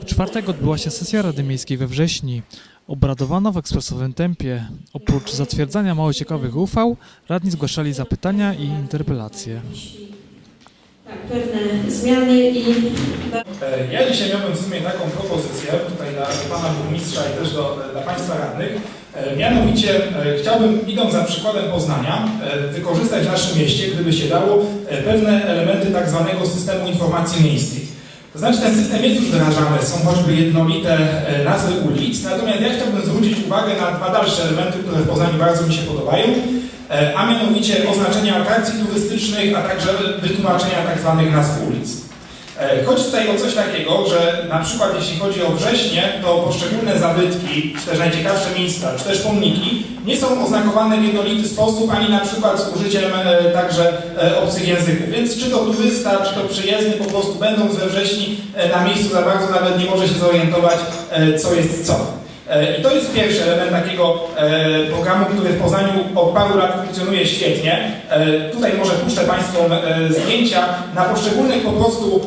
W czwartek odbyła się sesja Rady Miejskiej we Wrześni. Obradowano w ekspresowym tempie. Oprócz zatwierdzania mało ciekawych uchwał, radni zgłaszali zapytania i interpelacje. Tak, pewne zmiany i E, Ja dzisiaj miałbym w sumie taką propozycję tutaj dla pana burmistrza i też do, dla państwa radnych. E, Mianowicie e, chciałbym, idąc za przykładem Poznania, e, wykorzystać w naszym mieście, gdyby się dało, e, pewne elementy tak zwanego systemu informacji miejskiej. To znaczy ten system jest już wdrażany, są choćby jednolite e, nazwy ulic, natomiast ja chciałbym zwrócić uwagę na dwa dalsze elementy, które w Poznaniu bardzo mi się podobają, e, a mianowicie oznaczenia atrakcji turystycznych, a także wytłumaczenia tak zwanych nazw ulic. E, Chodzi tutaj o coś takiego, że na przykład jeśli chodzi o wrześnie, to poszczególne zabytki, czy też najciekawsze miejsca, czy też pomniki nie są oznakowane w jednolity sposób, ani na przykład z użyciem e, także e, obcych języków. Więc czy to turysta, czy to przyjezdny po prostu będąc we wrześni na miejscu za bardzo nawet nie może się zorientować, co jest co. E, I to jest pierwszy element takiego e, programu, który w Poznaniu od paru lat funkcjonuje świetnie. E, tutaj może puszczę Państwu zdjęcia. Na poszczególnych po prostu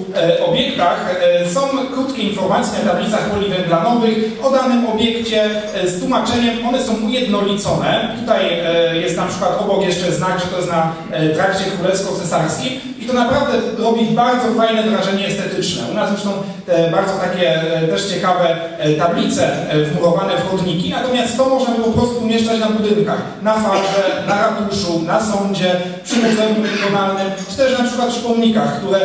obiektach są krótkie informacje na tablicach poliwęglanowych o danym obiekcie z tłumaczeniem. One są ujednolicone. Tutaj jest na przykład obok jeszcze znak, że to jest na trakcie królewsko-cesarskim to naprawdę robi bardzo fajne wrażenie estetyczne. U nas zresztą te bardzo takie e, też ciekawe e, tablice e, wmurowane w chodniki, natomiast to można by po prostu umieszczać na budynkach, na farze, na ratuszu, na sądzie, przy muzeum regionalnym, czy też na przykład przy pomnikach, które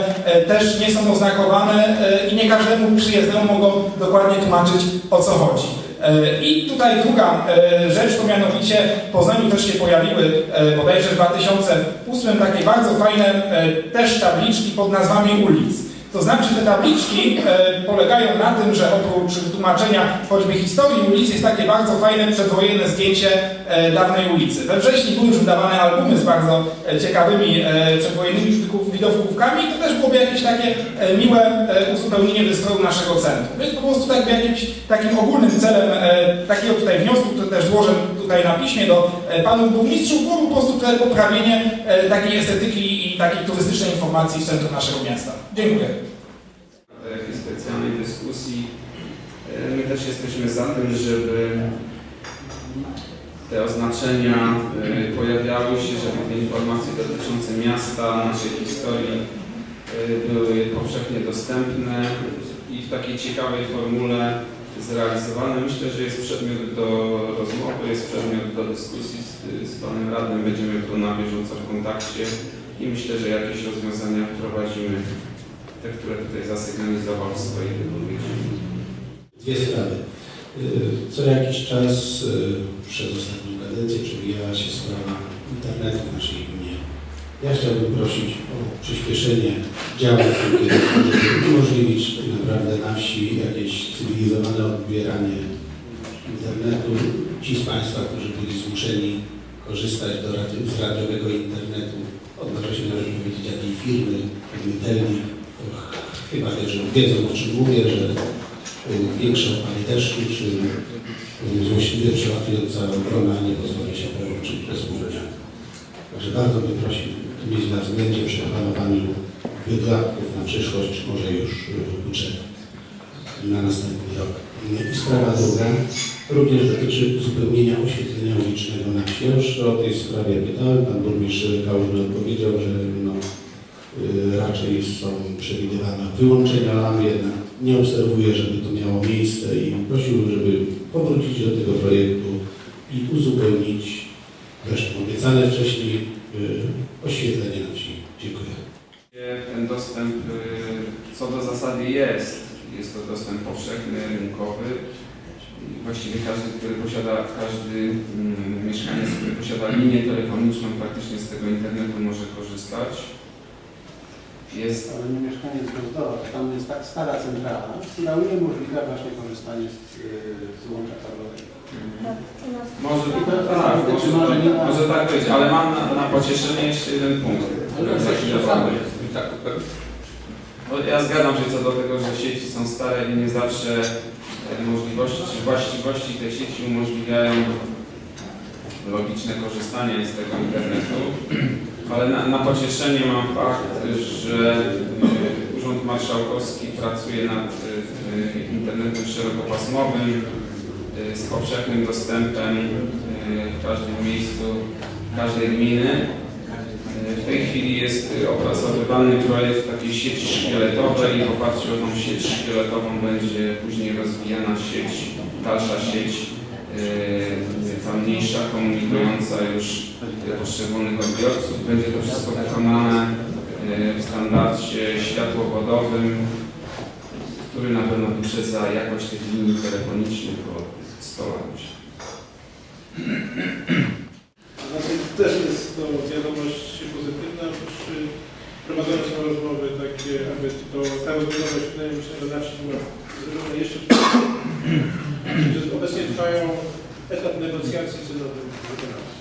też nie są oznakowane i nie każdemu przyjezdnemu mogą dokładnie tłumaczyć o co chodzi. E, I tutaj druga e, rzecz, to mianowicie w Poznaniu też się pojawiły e, bodajże w 2008 takie bardzo fajne też tabliczki pod nazwami ulic. To znaczy te tabliczki e, polegają na tym, że oprócz wytłumaczenia choćby historii ulic jest takie bardzo fajne przedwojenne zdjęcie e, dawnej ulicy. We wrześniu były już wydawane albumy z bardzo e, ciekawymi e, przedwojennymi widoków- widokówkami i to też byłoby jakieś takie e, miłe e, uzupełnienie wystroju naszego centrum. Więc po prostu tak jakimś takim ogólnym celem takiego tutaj wniosku, który też złożę tutaj na piśmie do e, panów burmistrzów, było po prostu poprawienie e, takiej estetyki i takiej turystycznej informacji w centrum naszego miasta. Dziękuję. takiej specjalnej dyskusji. E, My też jesteśmy za tym, żeby te oznaczenia pojawiały się, żeby te informacje dotyczące miasta, naszej historii były powszechnie dostępne i w takiej ciekawej formule zrealizowane. Myślę, że jest przedmiot do rozmowy, jest przedmiot do dyskusji z, z Panem Radnym. Będziemy tu na bieżąco w kontakcie i myślę, że jakieś rozwiązania wprowadzimy te, które tutaj zasygnalizował w swojej wypowiedzi. Dwie sprawy. Y, Co jakiś czas y, przez ostatnią kadencję przewijała się sprawa internetu. Ja chciałbym prosić o przyspieszenie działań żeby umożliwić naprawdę na wsi jakieś cywilizowane odbieranie internetu. Ci z Państwa, którzy byli zmuszeni korzystać do z radiowego internetu, się nawet powiedzieć jakiej firmy, ch- chyba też wiedzą o czym mówię, że y, opady deszczu, czy y, złośliwie przelatująca obrona nie pozwoli się połączyć bezpośrednio. Także bardzo bym prosił mieć na względzie przy planowaniu wydatków na przyszłość, może już y, budżet na następny rok. I sprawa druga również dotyczy uzupełnienia oświetlenia ulicznego na wsi. O tej sprawie pytałem, pan burmistrz Kałużny odpowiedział, że no, y, raczej są przewidywane wyłączenia lamp, jednak nie obserwuję, żeby to miało miejsce i prosił, żeby powrócić do tego projektu i uzupełnić zresztą obiecane wcześniej y, oświetlenie na wsi. Dziękuję. Ten dostęp y, co do zasady jest. Jest to dostęp powszechny, rynkowy. I Właściwie każdy, który posiada, każdy mm, mieszkaniec, który posiada linię telefoniczną, praktycznie z tego internetu może korzystać. Jest Ale nie mieszkaniec Gozdowa, tam jest tak stara centrala, która uniemożliwia właśnie korzystanie z, y, z łącza kablowego. Może, tak, to może, może może tak być, ale mam na, na pocieszenie jeszcze jeden punkt. Za chwilę powiem. No, ja zgadzam się co do tego, że sieci są stare i nie zawsze e, możliwości czy właściwości tej sieci umożliwiają logiczne korzystanie z tego internetu, ale na, na pocieszenie mam fakt, że e, Urząd Marszałkowski pracuje nad y, internetem szerokopasmowym z powszechnym dostępem y, w każdym miejscu każdej gminy. Y, W tej chwili jest y, opracowywany projekt takiej sieci szkieletowej i w oparciu o tą sieć szkieletową będzie później rozwijana sieć, dalsza sieć, y, ta mniejsza komunikująca już y, poszczególnych odbiorców. Będzie to wszystko wykonane y, w standardzie światłowodowym, który na pewno wyprzedza jakość tych linii telefonicznych o 100 lat. Znaczy, też jest to wiadomość pozytywna, przy prowadząc są rozmowy takie, aby to, ta rozmowa wydaje mi się, że zawsze była zrobiona jeszcze obecnie trwają etap negocjacji cenowych wykonawców.